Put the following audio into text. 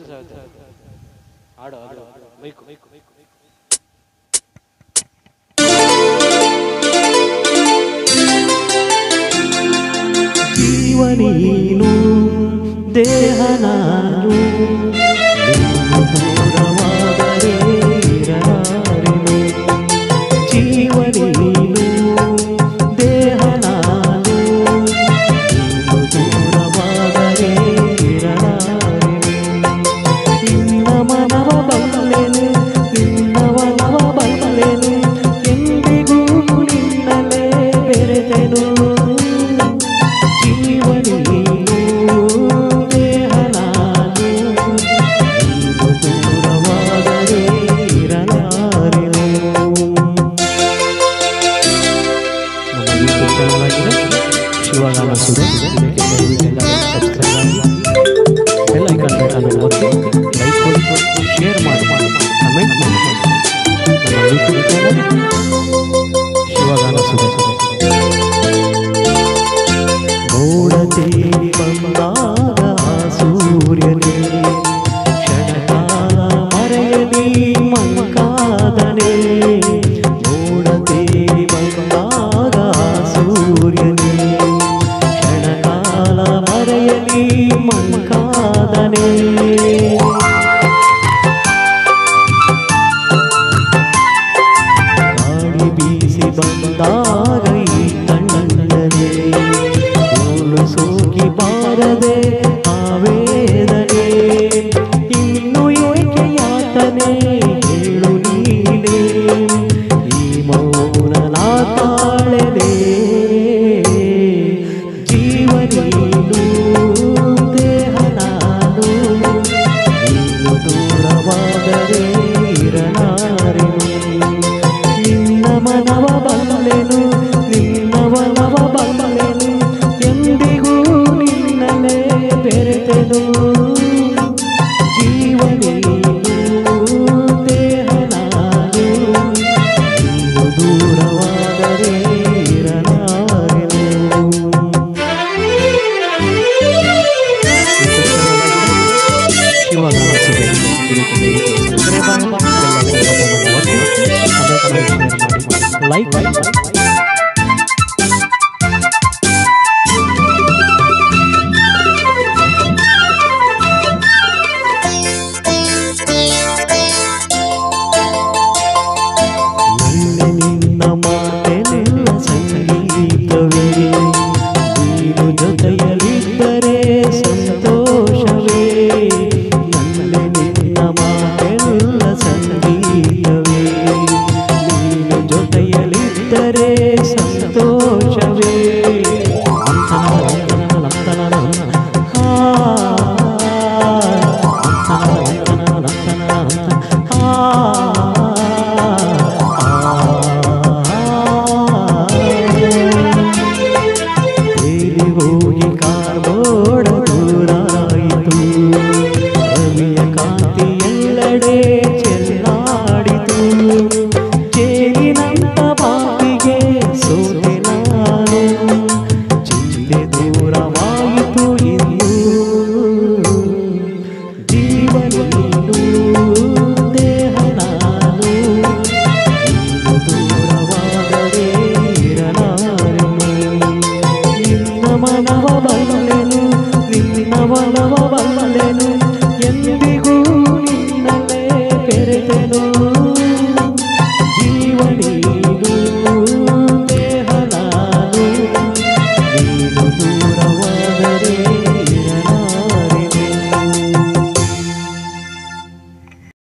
ಇದು ಸಾಕು ಆಡು ಆಡು ಮೈಕು ಮೈಕು ಮೈಕು ಜೀವ ನೀನು ದೇಹ ನಾನು ದಯವಿಟ್ಟು ಎಲ್ಲರೂ ಸಬ್ಸ್ಕ್ರೈಬ್ ಮಾಡಿ ಒತ್ತಿ ಲೈಕ್ ಶೇರ್ ಮಾಡಿ ಕಮೆಂಟ್ ಮಾಡಿ కాదని. గాడి బీసి బందా Hallelujah. like. one.